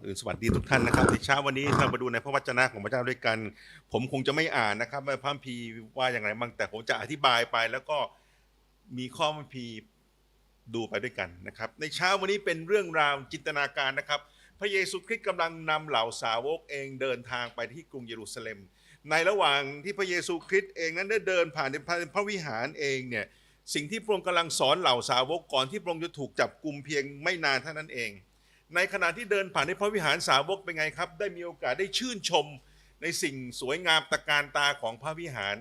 อนอื่นสวัสดีทุกท่านนะครับในเช้าวันนี้เรามาดูในพระวจนะของพระเจ้าด้วยกัน ผมคงจะไม่อ่านนะครับว่าพระคัมภีว่าอย่างไรบ้างแต่ผมจะอธิบายไป แล้วก็มีข้อพระคัมภีดูไปด้วยกันนะครับ ในเช้าวันนี้เป็นเรื่องราวจินตนาการนะครับ พระเยซูคริสต์กำลังนำเหล่าสาวกเองเดินทางไปที่กรุงเยรูซาเล็ม ในระหว่างที่พระเยซูคริสต์เองนั้นได้เดินผ่านในพระวิหารเองเนี่ยสิ่งที่พระองค์กำลังสอนเหล่าสาวกก่อนที่พระองค์จะถูกจับกลุ่มเพียงไม่นานเท่านั้นเอง ในขณะที่เดินผ่านในพระวิหารสาวกเป็นไงครับ ได้มีโอกาสได้ชื่นชมในสิ่งสวยงามตะการตาของพระวิหาร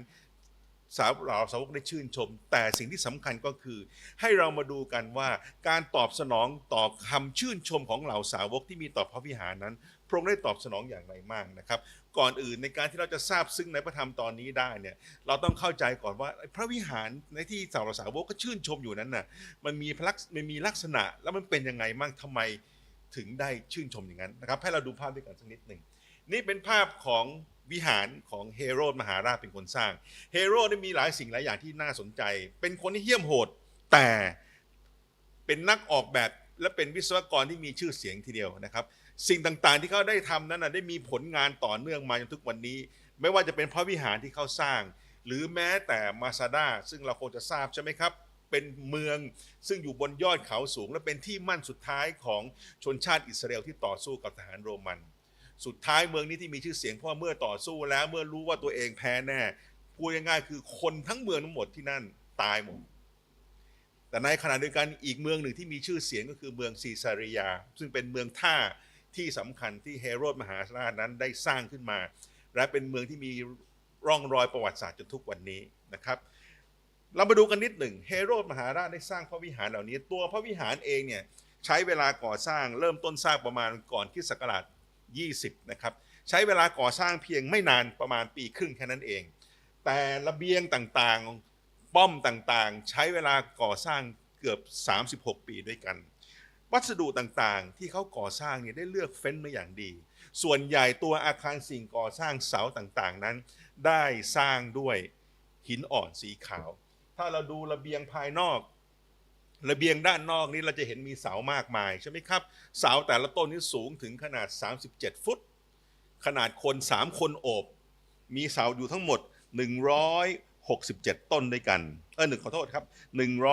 สาวเหล่าสาวกได้ชื่นชม แต่สิ่งที่สำคัญก็คือ ให้เรามาดูกันว่าการตอบสนองต่อคำชื่นชมของเหล่าสาวกที่มีต่อพระวิหารนั้น พระองค์ได้ตอบสนองอย่างไรมากนะครับ ก่อนอื่นในการที่เราจะทราบซึ่งในพระธรรมตอนนี้ได้เนี่ยเราต้องเข้าใจก่อนว่าพระวิหารในที่สาวสาวกก็ชื่นชมอยู่นั้นน่ะมันมีพลักมันมีลักษณะแล้วมันเป็นยังไงบ้างทำไม ถึงได้ชื่นชมอย่างนั้นนะครับ ให้เราดูภาพด้วยกันสักนิดหนึ่ง นี่เป็นภาพของวิหารของเฮโรดมหาราชเป็นคนสร้าง เฮโรดได้มีหลายสิ่งหลายอย่างที่น่าสนใจ เป็นคนที่เหี้ยมโหด แต่เป็นนักออกแบบและเป็นวิศวกรที่มีชื่อเสียงทีเดียวนะครับ สิ่งต่างๆที่เขาได้ทำนั้นนะได้มีผลงานต่อเนื่องมาจนทุกวันนี้ ไม่ว่าจะเป็นพระวิหารที่เขาสร้าง หรือแม้แต่มาซาดาซึ่งเราคงจะทราบใช่ไหมครับ เป็นเมือง ซึ่งอยู่บนยอดเขาสูง และเป็นที่มั่นสุดท้ายของชนชาติอิสราเอลที่ต่อสู้กับทหารโรมัน สุดท้ายเมืองนี้ที่มีชื่อเสียงเพราะเมื่อต่อสู้แล้วเมื่อรู้ว่าตัวเองแพ้แน่พูดง่ายๆคือคนทั้งเมืองทั้งหมดที่นั่นตายหมดแต่ในขณะเดียวกันอีกเมืองหนึ่งที่มีชื่อเสียงก็คือเมืองซีซาริยา ซึ่งเป็นเมืองท่าที่สำคัญที่เฮโรดมหาราชนั้นได้สร้างขึ้นมา และเป็นเมืองที่มีร่องรอยประวัติศาสตร์จนทุกวันนี้นะครับ เรามาดูกันนิดหนึ่งเฮโรดมหาราชได้สร้างพระวิหารเหล่านี้ ตัวพระวิหารเองเนี่ยใช้เวลาก่อสร้างเริ่มต้นสร้างประมาณก่อนคริสต์ศักราช 20 นะครับ ใช้เวลาก่อสร้างเพียงไม่นานประมาณปีครึ่งแค่นั้นเอง แต่ระเบียงต่างๆป้อมต่างๆ ใช้เวลาก่อสร้างเกือบ 36 ปีด้วยกัน วัสดุต่างๆ ที่เขาก่อสร้างเนี่ยได้เลือกเฟ้นมาอย่างดี ส่วนใหญ่ตัวอาคารสิ่งก่อสร้างเสาต่างๆนั้น ได้สร้างด้วยหินอ่อนสีขาว ถ้าเราดูระเบียงภายนอก ระเบียงด้านนอกนี้เราจะเห็นมีเสามากมายใช่ไหมครับ เสาแต่ละต้นนี้สูงถึงขนาด 37 ฟุต ขนาดคน3คนโอบ มีเสาอยู่ทั้งหมด 167 ต้นด้วยกัน เออหนึ่งขอโทษครับ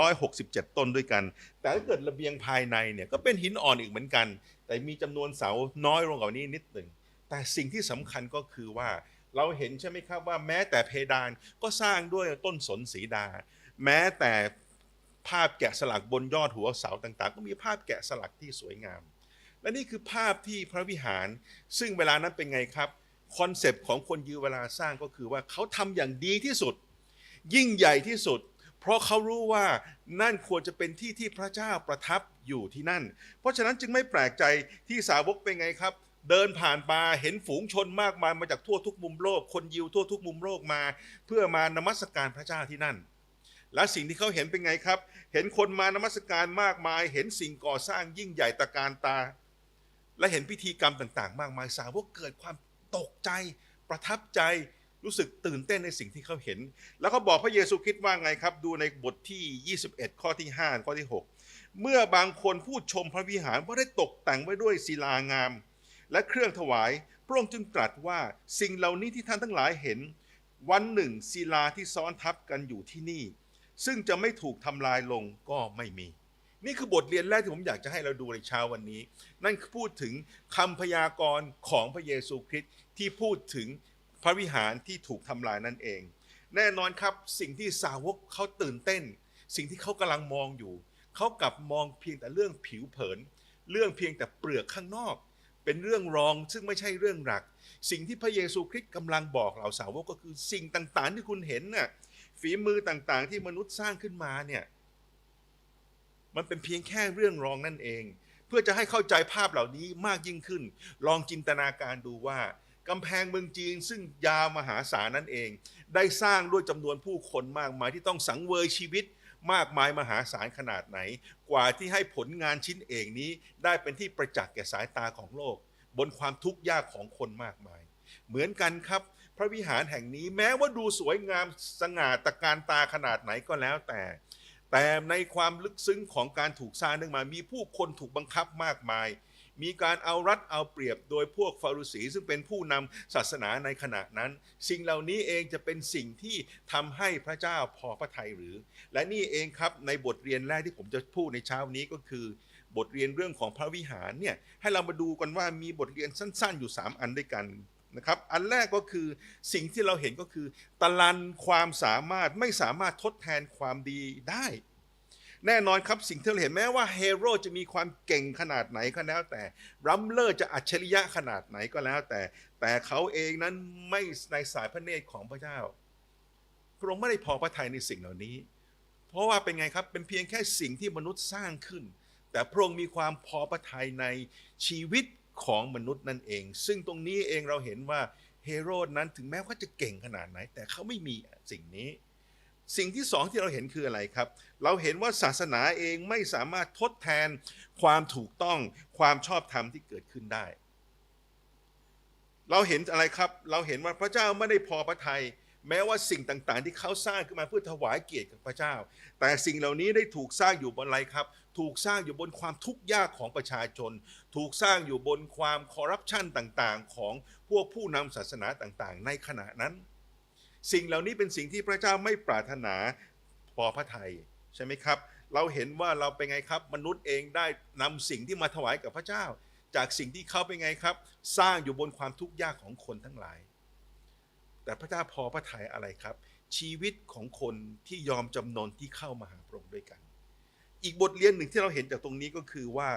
167 ต้นด้วยกัน แต่ถ้าเกิดระเบียงภายในเนี่ยก็เป็นหินอ่อนอีกเหมือนกัน แต่มีจำนวนเสาน้อยลงกว่านี้นิดหนึ่ง แต่สิ่งที่สำคัญก็คือว่าเราเห็นใช่ไหมครับว่าแม้แต่เพดานก็สร้างด้วยต้นสนสีดา แม้แต่ภาพแกะสลักบนยอดหัวเสาต่าง ๆ ก็มีภาพแกะสลักที่สวยงาม และนี่คือภาพที่พระวิหาร ซึ่งเวลานั้นเป็นไงครับคอนเซปต์ของคนยิวเวลาสร้างก็คือว่าเขาทำอย่างดีที่สุด ยิ่งใหญ่ที่สุด เพราะเขารู้ว่านั่นควรจะเป็นที่ที่พระเจ้าประทับอยู่ที่นั่น เพราะฉะนั้นจึงไม่แปลกใจที่สาวกเป็นไงครับ เดินผ่านมาเห็นฝูงชนมากมายมาจากทั่วทุกมุมโลก คนยิวทั่วทุกมุมโลกมา เพื่อมานมัสการพระเจ้าที่นั่น และสิ่งที่เขาเห็นเป็นไงครับ เห็นคนมานมัสการมากมาย เห็นสิ่งก่อสร้างยิ่งใหญ่ตะการตา และเห็นพิธีกรรมต่าง ๆ มากมายสาวกเกิดความตกใจ ประทับใจรู้สึกตื่นเต้นในสิ่งที่เขาเห็น แล้วเขาบอกพระเยซูคริดว่าไงครับ ดูในบทที่ 21 ข้อที่ 5 ข้อที่ 6 เมื่อบางคนพูดชมพระวิหารว่าได้ตกแต่งไว้ด้วยศิลางาม และเครื่องถวายพระองค์จึงตรัสว่าสิ่งเหล่านี้ที่ท่านทั้งหลายเห็น วันหนึ่งศิลาที่ซ้อนทับกันอยู่ที่นี่ ซึ่งจะไม่ถูกทำลายลงก็ไม่มี นี่คือบทเรียนแรกที่ผมอยากจะให้เราดูในเช้าวันนี้ นั่นคือพูดถึงคำพยากรณ์ของพระเยซูคริสต์ที่พูดถึงพระวิหารที่ถูกทำลายนั่นเอง แน่นอนครับสิ่งที่สาวกเขาตื่นเต้น สิ่งที่เขากำลังมองอยู่ เขากลับมองเพียงแต่เรื่องผิวเผิน เรื่องเพียงแต่เปลือกข้างนอก เป็นเรื่องรองซึ่งไม่ใช่เรื่องหลัก สิ่งที่พระเยซูคริสต์กำลังบอกเหล่าสาวกก็คือสิ่งต่างๆที่คุณเห็นน่ะ ฝีมือต่างๆ ที่มนุษย์สร้างขึ้นมาเนี่ย มันเป็นเพียงแค่เรื่องรองนั่นเอง เพื่อจะให้เข้าใจภาพเหล่านี้มากยิ่งขึ้น ลองจินตนาการดูว่ากำแพงเมืองจีนซึ่งยาวมหาศาลนั่นเอง ได้สร้างด้วยจำนวนผู้คนมากมายที่ต้องสังเวยชีวิตมากมายมหาศาลขนาดไหน กว่าที่ให้ผลงานชิ้นเอกนี้ ได้เป็นที่ประจักษ์แก่สายตาของโลก บนความทุกข์ยากของคนมากมาย เหมือนกันครับ พระวิหารแห่งนี้แม้ว่าดูสวยงามสง่าตะการตาขนาดไหนก็แล้วแต่ แต่ในความลึกซึ้งของการถูกสร้างขึ้นมา มีผู้คนถูกบังคับมากมาย มีการเอารัดเอาเปรียบโดยพวกฟารุสีซึ่งเป็นผู้นำศาสนาในขณะนั้น สิ่งเหล่านี้เองจะเป็นสิ่งที่ทำให้พระเจ้าพอพระทัยหรือ และนี่เองครับในบทเรียนแรกที่ผมจะพูดในเช้านี้ก็คือบทเรียนเรื่องของพระวิหารเนี่ยให้เรามาดูกันว่ามีบทเรียนสั้น ๆ อยู่ 3 อันด้วยกัน นะครับอันแรกก็คือสิ่งที่เราเห็นก็คือตะลันความสามารถไม่สามารถทดแทนความดีได้ แน่นอนครับสิ่งที่เราเห็นแม้ว่าเฮโร่จะมีความเก่งขนาดไหนก็แล้วแต่รัมเลอร์จะอัจฉริยะขนาดไหนก็แล้วแต่ แต่เขาเองนั้นไม่ในสายพระเนตรของพระเจ้า พระองค์ไม่ได้พอพระทัยในสิ่งเหล่านี้ เพราะว่าเป็นไงครับเป็นเพียงแค่สิ่งที่มนุษย์สร้างขึ้น แต่พระองค์มีความพอพระทัยในชีวิต ของมนุษย์นั่นเอง ซึ่งตรงนี้เองเราเห็นว่าเฮโร่นั้นถึงแม้ว่าจะเก่งขนาดไหน แต่เขาไม่มีสิ่งนี้ สิ่งที่สองที่เราเห็นคืออะไรครับ เราเห็นว่าศาสนาเองไม่สามารถทดแทนความถูกต้องความชอบธรรมที่เกิดขึ้นได้ เราเห็นอะไรครับ เราเห็นว่าพระเจ้าไม่ได้พอพระทัยแม้ว่าสิ่งต่างๆ ที่เขาสร้างขึ้นมาเพื่อถวายเกียรติกับพระเจ้า แต่สิ่งเหล่านี้ได้ถูกสร้างอยู่บนอะไรครับ ถูกสร้างอยู่บนความทุกข์ยากของประชาชน ถูกสร้างอยู่บนความคอร์รัปชันต่างๆ ของพวกผู้นำศาสนาต่างๆ ในขณะนั้น สิ่งเหล่านี้เป็นสิ่งที่พระเจ้าไม่ปรารถนาพอพระทัยใช่ไหมครับ เราเห็นว่าเราเป็นไงครับ มนุษย์เองได้นำสิ่งที่มาถวายกับพระเจ้า จากสิ่งที่เขาเป็นไงครับ สร้างอยู่บนความทุกข์ยากของคนทั้งหลาย แต่พระเจ้าพอพระทัยอะไรครับชีวิตของคนที่ยอมจำนนที่เข้ามาหาพระองค์ด้วยกัน อีกบทเรียนหนึ่งที่เราเห็นจากตรงนี้ก็คือว่า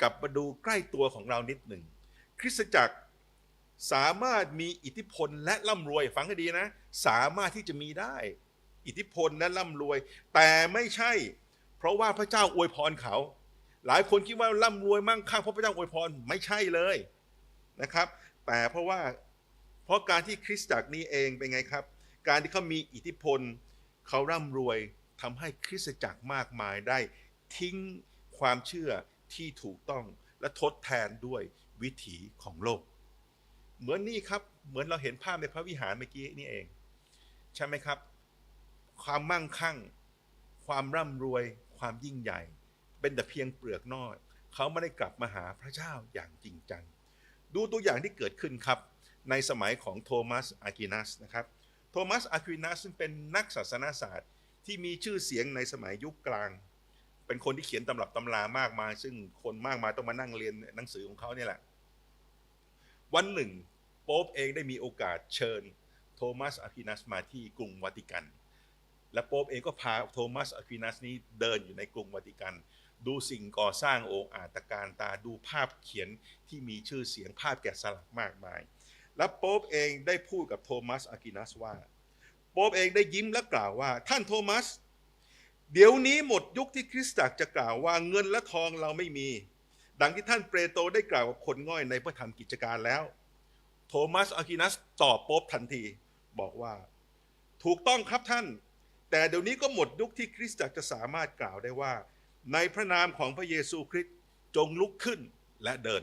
กลับมาดูใกล้ตัวของเรานิดหนึ่ง คริสตจักรสามารถมีอิทธิพลและร่ำรวยฟังให้ดีนะ สามารถที่จะมีได้ อิทธิพลและร่ำรวย แต่ไม่ใช่ เพราะว่าพระเจ้าอวยพรเขา หลายคนคิดว่าร่ำรวยมั่งคั่งเพราะพระเจ้าอวยพรไม่ใช่เลยนะครับ แต่เพราะว่าเพราะการที่คริสตจักรนี้เองเป็นไงครับ การที่เขามีอิทธิพลเขาร่ำรวย ทำให้คริสตจักรมากมายได้ทิ้งความเชื่อที่ถูกต้องและทดแทนด้วยวิถีของโลก เหมือนนี่ครับเหมือนเราเห็นภาพในพระวิหารเมื่อกี้นี่เอง ใช่ไหมครับ ความมั่งคั่ง ความร่ำรวย ความยิ่งใหญ่ เป็นแต่เพียงเปลือกนอกเขาไม่ได้กลับมาหาพระเจ้าอย่างจริงจัง ดูตัวอย่างที่เกิดขึ้นครับ ในสมัยของโทมัสอากินัสนะครับ โทมัสอากินัสซึ่งเป็นนักศาสนาศาสตร์ ที่มีชื่อเสียงในสมัยยุคกลาง เป็นคนที่เขียนตำรับตำรามากมาย ซึ่งคนมากมายต้องมานั่งเรียนหนังสือของเขาเนี่ยแหละ วันหนึ่ง โป๊ปเองได้มีโอกาสเชิญโทมัสอาคินัสมาที่กรุงวาติกัน และโป๊ปเองก็พาโทมัสอาคินัสนี้เดินอยู่ในกรุงวาติกัน ดูสิ่งก่อสร้างองค์อาตการตาดูภาพเขียนที่มีชื่อเสียงภาพแกะสลักมากมาย และโป๊ปเองได้พูดกับโทมัสอากินัสว่า ป๊ปเองได้ยิ้มและกล่าวว่า ท่านโทมัส เดี๋ยวนี้หมดยุคที่คริสตจักรจะกล่าวว่าเงินและทองเราไม่มี ดังที่ท่านเปโตรได้กล่าวกับคนง่อยในพระธรรมกิจการแล้ว โทมัสอากินัสตอบป๊ปทันที บอกว่า ถูกต้องครับท่าน แต่เดี๋ยวนี้ก็หมดยุคที่คริสตจักรจะสามารถกล่าวได้ว่า ในพระนามของพระเยซูคริสต์จงลุกขึ้นและเดิน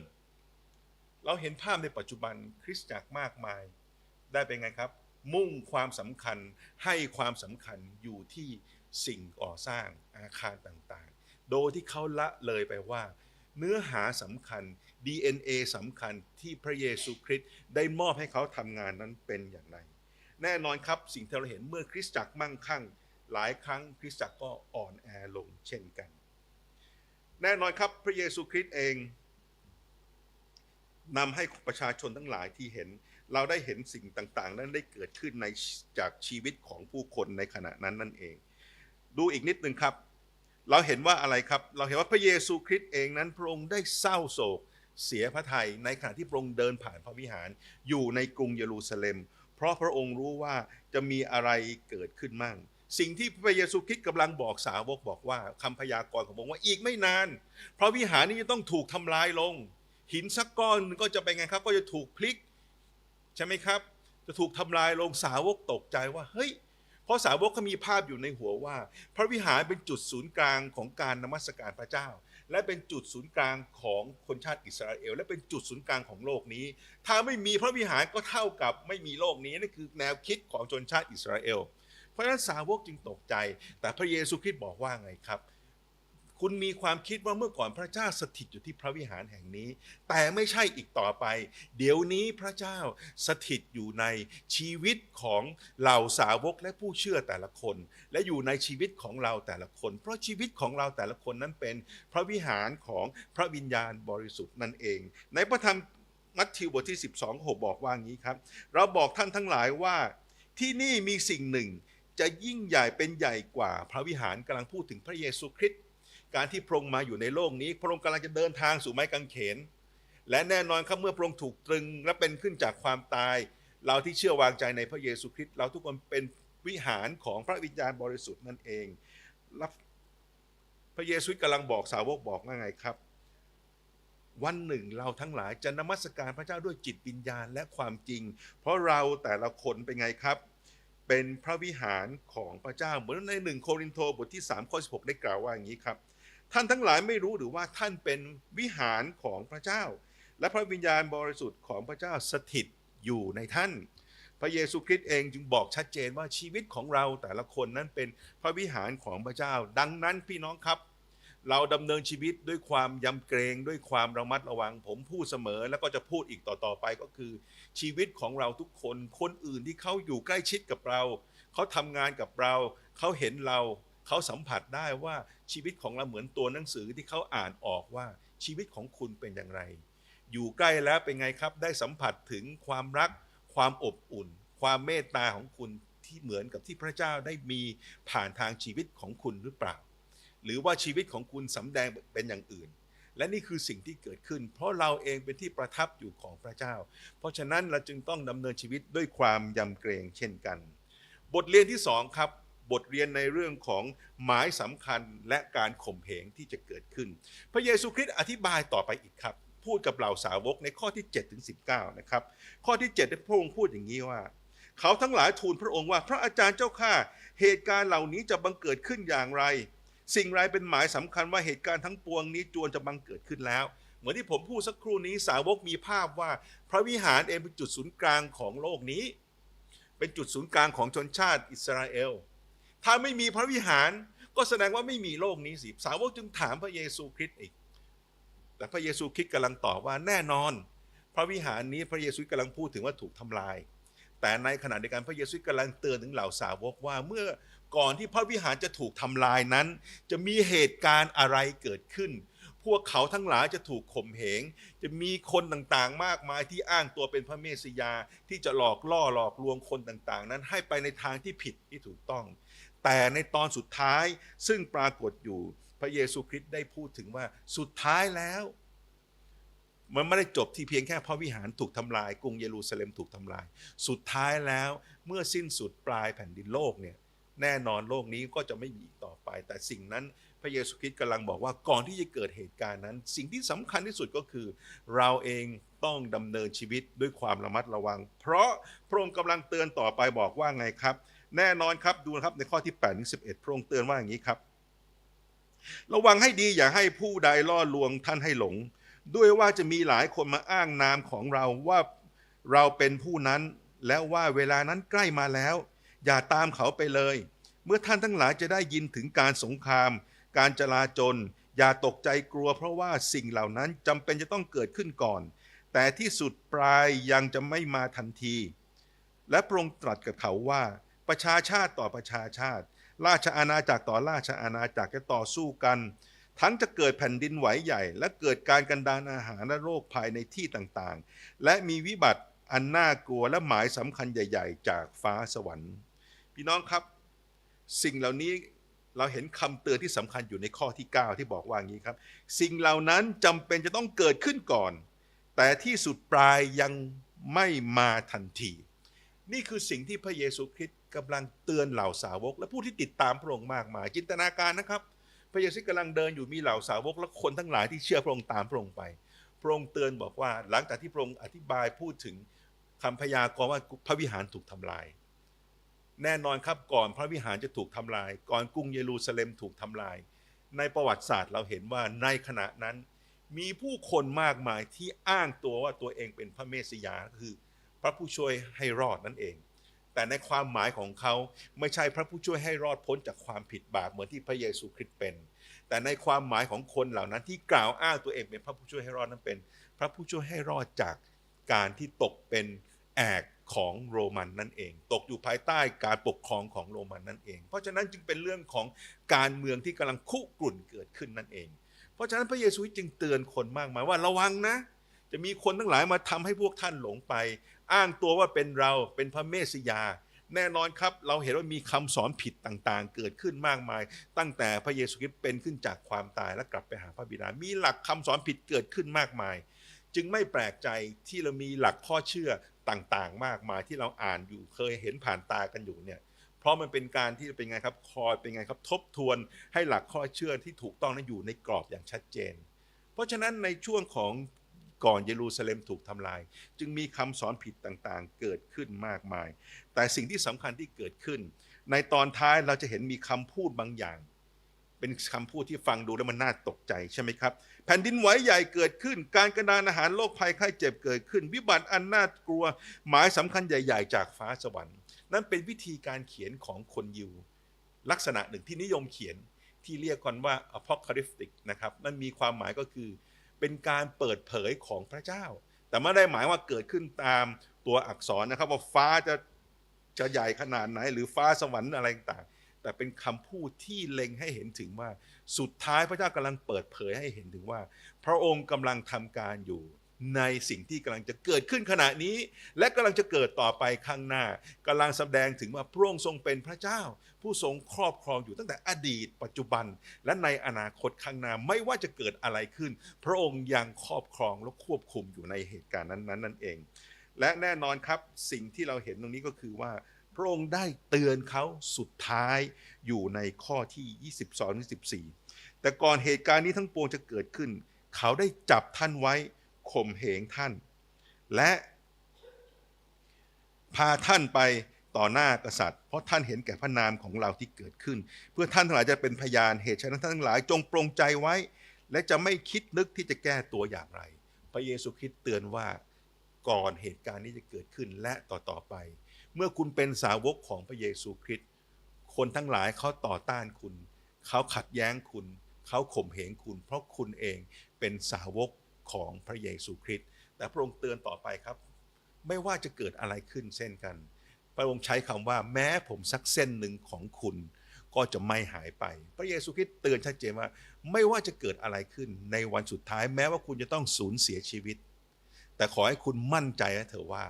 เราเห็นภาพในปัจจุบันคริสตจักรมากมายได้เป็นไงครับ มุ่งความสำคัญให้ความสำคัญอยู่ที่สิ่งก่อสร้างอาคารต่างๆ โดยที่เขาละเลยไปว่า เนื้อหาสำคัญ DNA สำคัญที่พระเยซูคริสต์ได้มอบให้เขาทำงานนั้นเป็นอย่างไร แน่นอนครับสิ่งที่เราเห็นเมื่อคริสตจักรมั่งคั่ง หลายครั้งคริสตจักรก็อ่อนแอลงเช่นกัน แน่นอนครับพระเยซูคริสต์เองนำให้ประชาชนทั้งหลายที่เห็น เราได้เห็นสิ่งต่างๆ นั้นได้เกิดขึ้นในจากชีวิตของผู้คนในขณะนั้นนั่นเอง ดูอีกนิดนึงครับ เราเห็นว่าอะไรครับ เราเห็นว่าพระเยซูคริสต์เองนั้นพระองค์ได้เศร้าโศกเสียพระทัยในขณะที่พระองค์เดินผ่านพระวิหาร อยู่ในกรุงเยรูซาเล็ม เพราะพระองค์รู้ว่าจะมีอะไรเกิดขึ้นมั่ง สิ่งที่พระเยซูคริสต์กำลังบอกสาวกบอกว่าคำพยากรณ์ของพระองค์ว่าอีกไม่นาน พระวิหารนี้จะต้องถูกทำลายลง หินสักก้อนหนึ่งก็จะเป็นไงครับ ก็จะถูกพลิก ใช่ไหมครับ จะถูกทำลายลงสาวกตกใจว่าเฮ้ยเพราะสาวกเขามีภาพอยู่ในหัวว่า พระวิหารเป็นจุดศูนย์กลางของการนมัสการพระเจ้า และเป็นจุดศูนย์กลางของคนชาติอิสราเอล และเป็นจุดศูนย์กลางของโลกนี้ ถ้าไม่มีพระวิหารก็เท่ากับไม่มีโลกนี้นั่นคือแนวคิดของชนชาติอิสราเอล เพราะฉะนั้นสาวกจึงตกใจ แต่พระเยซูคริสต์บอกว่าไงครับ คุณมีความคิดว่าเมื่อก่อนพระเจ้าสถิตอยู่ที่พระวิหารแห่งนี้ แต่ไม่ใช่อีกต่อไป เดี๋ยวนี้พระเจ้าสถิตอยู่ในชีวิตของเหล่าสาวกและผู้เชื่อแต่ละคน และอยู่ในชีวิตของเราแต่ละคน เพราะชีวิตของเราแต่ละคนนั้นเป็นพระวิหารของพระวิญญาณบริสุทธิ์นั่นเอง ในพระธรรมมัทธิวบทที่ 12 6 บอกว่างี้ครับ เราบอกท่านทั้งหลายว่าที่นี่มีสิ่งหนึ่ง จะยิ่งใหญ่เป็นใหญ่กว่าพระวิหารกำลังพูดถึงพระเยซูคริสต์ การที่พระองค์มาอยู่ในโลกนี้ พระองค์กำลังจะเดินทางสู่ไม้กางเขน และแน่นอนครับเมื่อพระองค์ถูกตรึงและเป็นขึ้นจากความตาย เราที่เชื่อวางใจในพระเยซูคริสต์เราทุกคนเป็นวิหารของพระวิญญาณบริสุทธิ์นั่นเองรับพระเยซูกำลังบอกสาวกบอกว่าไงครับ วันหนึ่งเราทั้งหลายจะนมัสการพระเจ้าด้วยจิตวิญญาณและความจริง เพราะเราแต่ละคนเป็นไงครับ เป็นพระวิหารของพระเจ้าเหมือนในหนึ่งโครินโตบทที่3ข้อ16ได้กล่าวว่าอย่างนี้ครับ ท่านทั้งหลายไม่รู้หรือว่าท่านเป็นวิหารของพระเจ้า และพระวิญญาณบริสุทธิ์ของพระเจ้าสถิตอยู่ในท่าน พระเยซูคริสต์เองจึงบอกชัดเจนว่าชีวิตของเราแต่ละคนนั้นเป็นพระวิหารของพระเจ้า ดังนั้นพี่น้องครับ เราดำเนินชีวิตด้วยความยำเกรงด้วยความระมัดระวัง ผมพูดเสมอ แล้วก็จะพูดอีกต่อๆไปก็คือ ชีวิตของเราทุกคนคนอื่นที่เขาอยู่ใกล้ชิดกับเรา เขาทำงานกับเรา เขาเห็นเรา เขาสัมผัสได้ว่าชีวิตของเราเหมือนตัวหนังสือที่เขาอ่านออกว่าชีวิตของคุณเป็นอย่างไร อยู่ใกล้แล้วเป็นไงครับ ได้สัมผัสถึงความรัก ความอบอุ่น ความเมตตาของคุณที่เหมือนกับที่พระเจ้าได้มีผ่านทางชีวิตของคุณหรือเปล่า หรือว่าชีวิตของคุณสำแดงเป็นอย่างอื่น และนี่คือสิ่งที่เกิดขึ้น เพราะเราเองเป็นที่ประทับอยู่ของพระเจ้า เพราะฉะนั้นเราจึงต้องดำเนินชีวิตด้วยความยำเกรงเช่นกัน บทเรียนที่สองครับ บทเรียนในเรื่องของหมายสำคัญและการข่มเหงที่จะเกิดขึ้น พระเยซูคริสต์อธิบายต่อไปอีกครับ พูดกับเหล่าสาวกในข้อที่7ถึง19นะครับข้อที่7ได้พระองค์พูดอย่างนี้ว่า เขาทั้งหลายทูลพระองค์ว่าพระอาจารย์เจ้าข้าเหตุการณ์เหล่านี้จะบังเกิดขึ้นอย่างไร สิ่งไรเป็นหมายสำคัญว่าเหตุการณ์ทั้งปวงนี้จวนจะบังเกิดขึ้นแล้วเหมือนที่ผมพูดสักครู่นี้สาวกมีภาพว่า พระวิหารเองเป็นจุดศูนย์กลางของโลกนี้ เป็นจุดศูนย์กลางของชนชาติอิสราเอล ถ้าไม่มีพระวิหาร ก็แสดงว่าไม่มีโลกนี้สิสาวกจึงถามพระเยซูคริสต์อีก แต่พระเยซูคริสต์กำลังตอบว่าแน่นอน พระวิหารนี้พระเยซูกำลังพูดถึงว่าถูกทำลาย แต่ในขณะเดียวกันพระเยซูกำลังเตือนถึงเหล่าสาวกว่าเมื่อก่อนที่พระวิหารจะถูกทำลายนั้น จะมีเหตุการณ์อะไรเกิดขึ้น พวกเขาทั้งหลายจะถูกข่มเหง จะมีคนต่างๆ มากมายที่อ้างตัวเป็นพระเมสสิยาที่จะหลอกล่อหลอกลวงคนต่างๆ นั้นให้ไปในทางที่ผิดที่ถูกต้อง แต่ในตอนสุดท้ายซึ่งปรากฏอยู่พระเยซูคริสต์ได้พูดถึงว่าสุดท้ายแล้ว มันไม่ได้จบที่เพียงแค่พระวิหารถูกทำลาย กรุงเยรูซาเล็มถูกทำลาย สุดท้ายแล้วเมื่อสิ้นสุดปลายแผ่นดินโลกเนี่ยแน่นอนโลกนี้ก็จะไม่มีต่อไป แต่สิ่งนั้นพระเยซูคริสต์กำลังบอกว่าก่อนที่จะเกิดเหตุการณ์นั้น สิ่งที่สำคัญที่สุดก็คือ เราเองต้องดำเนินชีวิตด้วยความระมัดระวัง เพราะพระองค์กำลังเตือนต่อไปบอกว่าไงครับ แน่นอนครับดูนะครับในข้อที่8ถึง11 พระองค์เตือนว่าอย่างนี้ครับ ระวังให้ดีอย่าให้ผู้ใดล่อลวงท่านให้หลง ด้วยว่าจะมีหลายคนมาอ้างนามของเราว่าเราเป็นผู้นั้น แล้วว่าเวลานั้นใกล้มาแล้ว อย่าตามเขาไปเลย เมื่อท่านทั้งหลายจะได้ยินถึงการสงคราม การจลาจลอย่าตกใจกลัวเพราะว่าสิ่งเหล่านั้นจำเป็นจะต้องเกิดขึ้นก่อน แต่ที่สุดปลายยังจะไม่มาทันที และพระองค์ตรัสกับเขาว่า ประชาชาติต่อประชาชาติ ราชอาณาจักรต่อราชอาณาจักรจะต่อสู้กัน ทั้งจะเกิดแผ่นดินไหวใหญ่ และเกิดการกันดานอาหารและโรคภัยในที่ต่างๆ และมีวิบัติอันน่ากลัวและหมายสำคัญใหญ่ ๆ จากฟ้าสวรรค์ พี่น้องครับ สิ่งเหล่านี้เราเห็นคำเตือนที่สำคัญอยู่ในข้อที่ 9 ที่บอกว่างี้ครับ สิ่งเหล่านั้นจำเป็นจะต้องเกิดขึ้นก่อน แต่ที่สุดปลายยังไม่มาทันที นี่คือสิ่งที่พระเยซูคริสต์ กำลังเตือนเหล่าสาวก และผู้ที่ติดตามพระองค์มากมายจินตนาการนะครับ พระเยซูกำลังเดินอยู่มีเหล่าสาวกและคนทั้งหลายที่เชื่อพระองค์ตามพระองค์ไป พระองค์เตือนบอกว่า หลังจากที่พระองค์อธิบายพูดถึงคำพยากรณ์ว่าพระวิหารถูกทำลาย แน่นอนครับก่อนพระวิหารจะถูกทำลาย ก่อนกรุงเยรูซาเล็มถูกทำลาย ในประวัติศาสตร์เราเห็นว่าในขณะนั้นมีผู้คนมากมายที่อ้างตัวว่าตัวเองเป็นพระเมสสิยาคือ พระผู้ช่วยให้รอดนั่นเอง แต่ในความหมายของเขาไม่ใช่พระผู้ช่วยให้รอดพ้นจากความผิดบาปเหมือนที่พระเยซูคริสต์เป็น แต่ในความหมายของคนเหล่านั้นที่กล่าวอ้างตัวเองเป็นพระผู้ช่วยให้รอดนั้นเป็น พระผู้ช่วยให้รอดจากการที่ตกเป็นแอกของโรมันนั่นเอง ตกอยู่ภายใต้การปกครองของโรมันนั่นเอง เพราะฉะนั้นจึงเป็นเรื่องของการเมืองที่กำลังคุกรุ่นเกิดขึ้นนั่นเอง เพราะฉะนั้นพระเยซูจึงเตือนคนมากมายว่าระวังนะ จะมีคนทั้งหลายมาทำให้พวกท่านหลงไป อ้างตัวว่าเป็นเราเป็นพระเมสยา แน่นอนครับ เราเห็นว่ามีคำสอนผิดต่างๆ เกิดขึ้นมากมาย ตั้งแต่พระเยซูคริสต์เป็นขึ้นจากความตายและกลับไปหาพระบิดา มีหลักคำสอนผิดเกิดขึ้นมากมาย จึงไม่แปลกใจที่เรามีหลักข้อเชื่อต่างๆ มากมายที่เราอ่านอยู่เคยเห็นผ่านตากันอยู่เนี่ยเพราะมันเป็นการที่เป็นไงครับคอยเป็นไงครับทบทวนให้หลักข้อเชื่อที่ถูกต้องนั้นอยู่ในกรอบอย่างชัดเจน เพราะฉะนั้นในช่วงของ ก่อนเยรูซาเล็มถูกทำลาย จึงมีคำสอนผิดต่างๆ เกิดขึ้นมากมาย แต่สิ่งที่สำคัญที่เกิดขึ้น ในตอนท้ายเราจะเห็นมีคำพูดบางอย่าง เป็นคำพูดที่ฟังดูแล้วมันน่าตกใจใช่ไหมครับ แผ่นดินไหวใหญ่เกิดขึ้น การกระดานอาหารโรคภัยไข้เจ็บเกิดขึ้น วิบัติอันน่ากลัว หมายสำคัญใหญ่ ๆ จากฟ้าสวรรค์นั่นเป็นวิธีการเขียนของคนยิว ลักษณะหนึ่งที่นิยมเขียนที่เรียกกันว่า apocalyptic นะครับนั่นมีความหมายก็คือ เป็นการเปิดเผยของพระเจ้า แต่ไม่ได้หมายว่าเกิดขึ้นตามตัวอักษรนะครับ ว่าฟ้าจะจะใหญ่ขนาดไหน หรือฟ้าสวรรค์อะไรต่างแต่เป็นคำพูดที่เล็งให้เห็นถึงว่า สุดท้ายพระเจ้ากำลังเปิดเผยให้เห็นถึงว่า พระองค์กำลังทำการอยู่ ในสิ่งที่กำลังจะเกิดขึ้นขณะนี้ และกำลังจะเกิดต่อไปข้างหน้ากำลังแสดงถึงว่าพระองค์ทรงเป็นพระเจ้า ผู้ทรงครอบครองอยู่ตั้งแต่อดีต ปัจจุบัน และในอนาคตข้างหน้าไม่ว่าจะเกิดอะไรขึ้น พระองค์ยังครอบครองและควบคุมอยู่ในเหตุการณ์นั้นๆนั่นเอง และแน่นอนครับสิ่งที่เราเห็นตรงนี้ก็คือว่าพระองค์ได้เตือนเขาสุดท้ายอยู่ในข้อที่ 22 24 แต่ก่อนเหตุการณ์นี้ทั้งปวงจะเกิดขึ้น เขาได้จับท่านไว้ ข่มเหงท่าน และพาท่านไปต่อหน้ากษัตริย์ เพราะท่านเห็นแก่พระนามของเราที่เกิดขึ้น เพื่อท่านทั้งหลายจะเป็นพยานเหตุฉะนั้นท่านทั้งหลายจงปรงใจไว้ และจะไม่คิดนึกที่จะแก้ตัวอย่างไร พระเยซูคริสต์เตือนว่าก่อนเหตุการณ์นี้จะเกิดขึ้นและต่อต่อไป เมื่อคุณเป็นสาวกของพระเยซูคริสต์คนทั้งหลายเขาต่อต้านคุณ เขาขัดแย้งคุณ เขาข่มเหงคุณ เพราะคุณเองเป็นสาวก ของพระเยซูคริสต์แต่พระองค์เตือนต่อไปครับ ไม่ว่าจะเกิดอะไรขึ้นเช่นกัน พระองค์ใช้คำว่าแม้ผมสักเส้นหนึ่งของคุณ ก็จะไม่หายไป พระเยซูคริสต์เตือนชัดเจนว่า ไม่ว่าจะเกิดอะไรขึ้นในวันสุดท้าย แม้ว่าคุณจะต้องสูญเสียชีวิต แต่ขอให้คุณมั่นใจนะเถอะว่า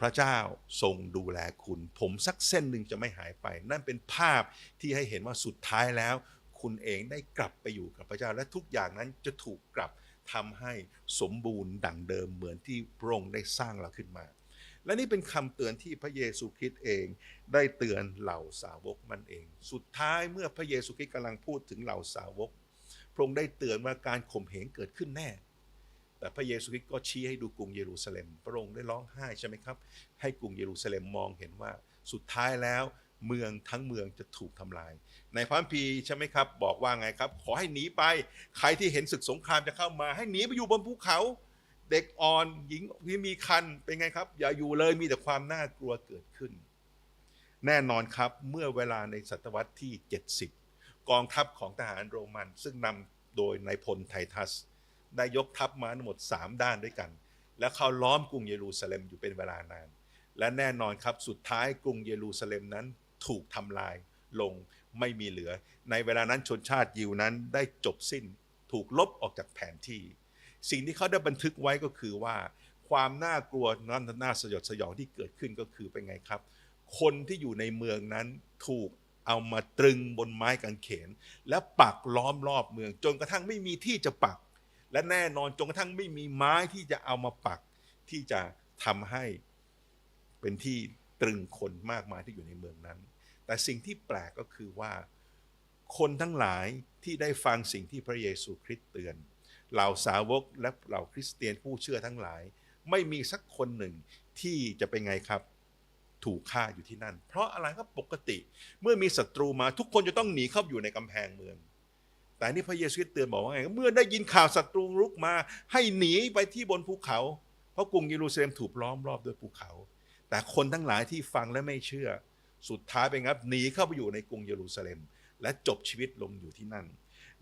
พระเจ้าทรงดูแลคุณ ผมสักเส้นหนึ่งจะไม่หายไป นั่นเป็นภาพที่ให้เห็นว่าสุดท้ายแล้ว คุณเองได้กลับไปอยู่กับพระเจ้าและทุกอย่างนั้นจะถูกกลับ ทำให้สมบูรณ์ดั่งเดิมเหมือนที่พระองค์ได้สร้างเราขึ้นมา และนี่เป็นคำเตือนที่พระเยซูคริสต์เองได้เตือนเหล่าสาวกมันเอง สุดท้ายเมื่อพระเยซูคริสต์กำลังพูดถึงเหล่าสาวก พระองค์ได้เตือนว่าการข่มเหงเกิดขึ้นแน่แต่พระเยซูคริสต์ก็ชี้ให้ดูกรุงเยรูซาเล็ม พระองค์ได้ร้องไห้ใช่ไหมครับ ให้กรุงเยรูซาเล็มมองเห็นว่าสุดท้ายแล้ว เมืองทั้งเมืองจะถูกทำลาย ในพระคัมภีใช่ไหมครับ บอกว่าไงครับ ขอให้หนีไป ใครที่เห็นศึกสงครามจะเข้ามา ให้หนีไปอยู่บนภูเขา เด็กอ่อนหญิงที่มีคันเป็นไงครับ อย่าอยู่เลยมีแต่ความน่ากลัวเกิดขึ้น แน่นอนครับเมื่อเวลาในศตวรรษที่ 70 กองทัพของทหารโรมัน ซึ่งนำโดยนายพลไททัส ได้ยกทัพมาทั้งหมด 3 ด้านด้วยกัน และเขาล้อมกรุงเยรูซาเล็มอยู่เป็นเวลานาน และแน่นอนครับสุดท้ายกรุงเยรูซาเล็มนั้น ถูกทำลายลงไม่มีเหลือ ในเวลานั้นชนชาติยิวนั้นได้จบสิ้นถูกลบออกจากแผนที่ สิ่งที่เขาได้บันทึกไว้ก็คือว่า ความน่ากลัวนั้นน่าสยดสยองที่เกิดขึ้นก็คือเป็นไงครับ คนที่อยู่ในเมืองนั้นถูกเอามาตรึงบนไม้กางเขน และปักล้อมรอบเมือง จนกระทั่งไม่มีที่จะปัก และแน่นอนจนกระทั่งไม่มีไม้ที่จะเอามาปักที่จะทำให้เป็นที่ ตรึงคนมากมายที่อยู่ในเมืองนั้น แต่สิ่งที่แปลกก็คือว่า คนทั้งหลายที่ได้ฟังสิ่งที่พระเยซูคริสต์เตือน เหล่าสาวกและเหล่าคริสเตียนผู้เชื่อทั้งหลาย ไม่มีสักคนหนึ่งที่จะเป็นไงครับถูกฆ่าอยู่ที่นั่น เพราะอะไรครับปกติ เมื่อมีศัตรูมาทุกคนจะต้องหนีเข้าอยู่ในกำแพงเมือง แต่นี่พระเยซูเตือนบอกว่าไงเมื่อได้ยินข่าวศัตรูรุกมา ให้หนีไปที่บนภูเขา เพราะกรุงเยรูซาเล็มถูกล้อมรอบด้วยภูเขา แต่คนทั้งหลายที่ฟังและไม่เชื่อ สุดท้ายเป็นครับหนีเข้าไปอยู่ในกรุงเยรูซาเล็ม และจบชีวิตลงอยู่ที่นั่น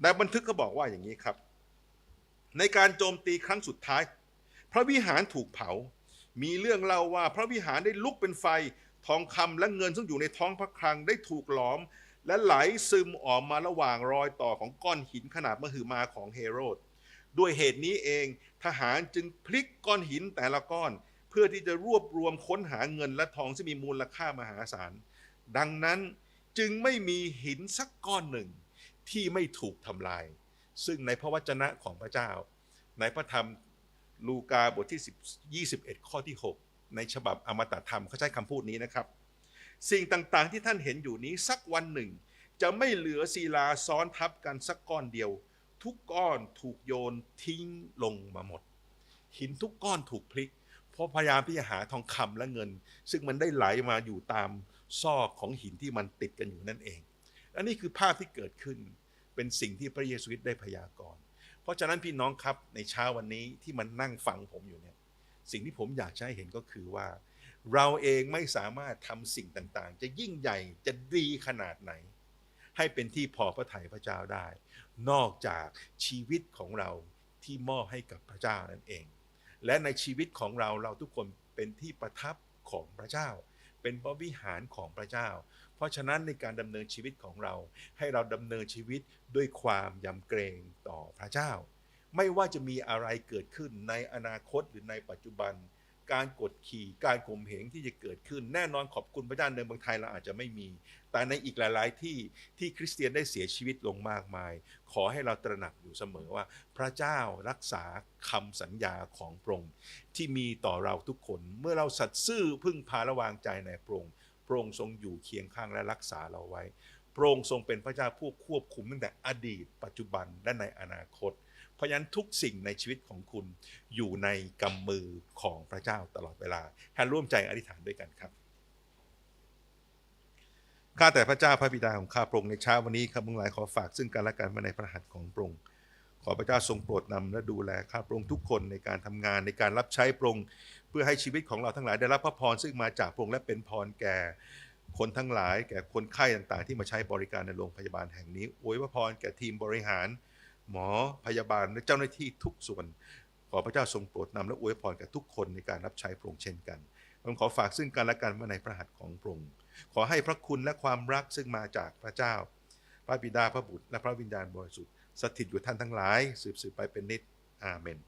ในบันทึกก็บอกว่าอย่างนี้ครับ ในการโจมตีครั้งสุดท้าย พระวิหารถูกเผา มีเรื่องเล่าว่าพระวิหารได้ลุกเป็นไฟทองคำและเงินซึ่งอยู่ในท้องพระคลังได้ถูกหลอม และไหลซึมออกมาระหว่างรอยต่อของก้อนหินขนาดมหึมาของเฮโรดด้วยเหตุนี้เองทหารจึงพลิกก้อนหินแต่ละก้อน เพื่อที่จะรวบรวมค้นหาเงินและทองที่มีมูลค่ามหาศาล ดังนั้นจึงไม่มีหินสักก้อนหนึ่งที่ไม่ถูกทำลาย ซึ่งในพระวจนะของพระเจ้า ในพระธรรมลูกาบทที่ 10 21 ข้อที่ 6 ในฉบับอมตะธรรมเขาใช้คำพูดนี้นะครับ สิ่งต่างๆที่ท่านเห็นอยู่นี้สักวันหนึ่ง จะไม่เหลือศิลาซ้อนทับกันสักก้อนเดียว ทุกก้อนถูกโยนทิ้งลงมาหมด หินทุกก้อนถูกพลิก เพราะพยายามที่จะหาทองคำและเงิน ซึ่งมันได้ไหลมาอยู่ตามซอกของหินที่มันติดกันอยู่นั่นเอง อันนี้คือภาพที่เกิดขึ้นเป็นสิ่งที่พระเยซูคริสต์ได้พยากรณ์ เพราะฉะนั้นพี่น้องครับในเช้าวันนี้ที่มันนั่งฟังผมอยู่เนี่ยสิ่งที่ผมอยากให้เห็นก็คือว่า เราเองไม่สามารถทำสิ่งต่างๆ จะยิ่งใหญ่จะดีขนาดไหน ให้เป็นที่พอพระทัยพระเจ้าได้ นอกจากชีวิตของเราที่มอบให้กับพระเจ้านั่นเอง และในชีวิตของเราเราทุกคนเป็นที่ประทับของพระเจ้า เป็นพระวิหารของพระเจ้า เพราะฉะนั้นในการดำเนินชีวิตของเรา ให้เราดำเนินชีวิตด้วยความยำเกรงต่อพระเจ้า ไม่ว่าจะมีอะไรเกิดขึ้นในอนาคตหรือในปัจจุบัน การกดขี่การข่มเหงที่จะเกิดขึ้น แน่นอนขอบคุณพระเจ้าในเมืองไทยเราอาจจะไม่มี แต่ในอีกหลาย ๆ ที่ที่คริสเตียนได้เสียชีวิตลงมากมาย ขอให้เราตระหนักอยู่เสมอว่า พระเจ้ารักษาคำสัญญาของพระองค์ที่มีต่อเราทุกคน เมื่อเราสัตย์ซื่อพึ่งพาระวางใจในพระองค์พระองค์ทรงอยู่เคียงข้างและรักษาเราไว้พระองค์ทรงเป็นพระเจ้าผู้ควบคุมตั้งแต่อดีต ปัจจุบันและในอนาคต ราะฉะนั้นทุกสิ่งในชีวิตของคุณอยู่ในกำมือของพระเจ้าตลอดเวลาท่านร่วมใจอธิษฐานด้วยกันครับข้าแต่พระเจ้าพระบิดาของข้าพระองค์ในเช้าวันนี้ข้าพงหลายขอฝากซึ่งกันและกันไว้ในพระหัตถ์ของพระองค์ขอพระเจ้าทรงโปรดนำและดูแลข้าพระองค์ทุกคนในการทำงานในการรับใช้พระองค์เพื่อให้ชีวิตของเราทั้งหลายได้รับพระพรซึ่งมาจากพระองค์และเป็นพรแก่คนทั้งหลาย แก่คนไข้ต่างๆ ที่มาใช้บริการในโรงพยาบาลแห่งนี้อวยพระพรแก่ทีมบริหาร หมอพยาบาลและเจ้าหน้าที่ทุกส่วน ขอพระเจ้าทรงโปรดนำและอวยพรกับทุกคนในการรับใช้พระองค์เช่นกันผมขอฝากซึ่งกันและกันไว้ในพระหัตถ์ของพระองค์ขอให้พระคุณและความรักซึ่งมาจากพระเจ้า พระบิดาพระบุตร และพระวิญญาณบริสุทธิ์สถิตอยู่ท่านทั้งหลาย สืบสืบไปเป็นนิจอาเมน